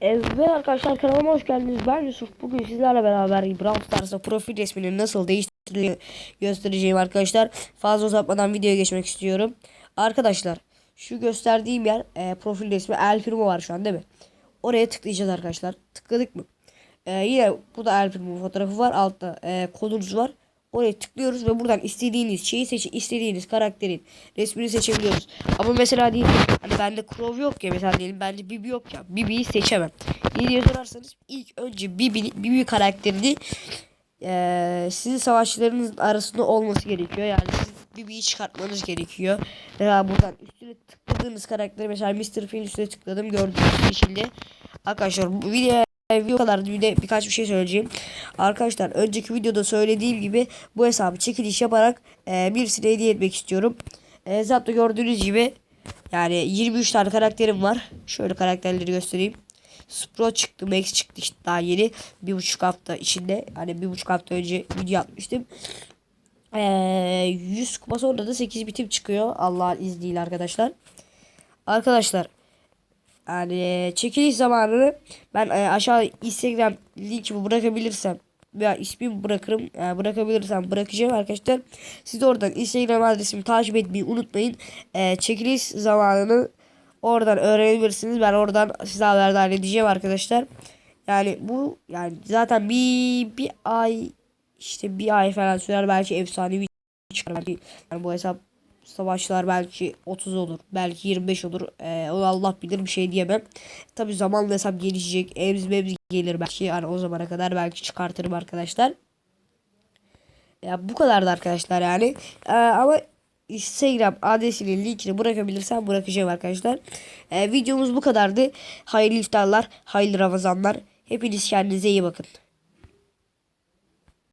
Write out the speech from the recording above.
Evet arkadaşlar kanalıma hoş geldiniz. Ben Yusuf. Bugün sizlerle beraber Brawl Stars'ta profil resmini nasıl değiştirdiğini göstereceğim arkadaşlar. Fazla uzatmadan videoya geçmek istiyorum. Arkadaşlar şu gösterdiğim yer e, profil resmi El Primo var şu an değil mi? Oraya tıklayacağız arkadaşlar. Tıkladık mı? E, yine bu da El Primo fotoğrafı var. Altta e, kodumuz var. Oraya tıklıyoruz ve buradan istediğiniz şeyi seçin. istediğiniz karakterin resmini seçebiliyoruz. Ama mesela diyelim hani bende Crow yok ya mesela diyelim bende Bibi yok ya. Bibi'yi seçemem. Niye diye sorarsanız ilk önce Bibi, Bibi karakterini eee sizin savaşçılarınız arasında olması gerekiyor. Yani siz Bibi'yi çıkartmanız gerekiyor. Veya buradan üstüne tıkladığınız karakteri mesela Mr. Finn üstüne tıkladım gördüğünüz şekilde. Arkadaşlar bu video video kadar bir de birkaç bir şey söyleyeceğim. Arkadaşlar önceki videoda söylediğim gibi bu hesabı çekiliş yaparak e, birisine hediye etmek istiyorum. E, zaten gördüğünüz gibi yani 23 tane karakterim var. Şöyle karakterleri göstereyim. Spro çıktı, Max çıktı işte daha yeni. Bir buçuk hafta içinde. Hani bir buçuk hafta önce video atmıştım. E, 100 kupa sonra da 8 bitim çıkıyor. Allah'ın izniyle arkadaşlar. Arkadaşlar yani çekiliş zamanını ben e, aşağı Instagram linkimi bırakabilirsem veya ismimi bırakırım e, bırakabilirsem bırakacağım arkadaşlar. Siz de oradan Instagram adresimi takip etmeyi unutmayın. E, çekiliş zamanını oradan öğrenebilirsiniz. Ben oradan size haberdar edeceğim arkadaşlar. Yani bu yani zaten bir bir ay işte bir ay falan sürer belki efsanevi çıkar. Belki Yani bu hesap savaşlar belki 30 olur. Belki 25 olur. Ee, Allah bilir bir şey diyemem. Tabi zamanla hesap gelişecek. Emz mevz gelir belki. Yani o zamana kadar belki çıkartırım arkadaşlar. Ya bu kadardı arkadaşlar yani. Ee, ama Instagram adresinin linkini bırakabilirsem bırakacağım arkadaşlar. Ee, videomuz bu kadardı. Hayırlı iftarlar, hayırlı Ramazanlar. Hepiniz kendinize iyi bakın.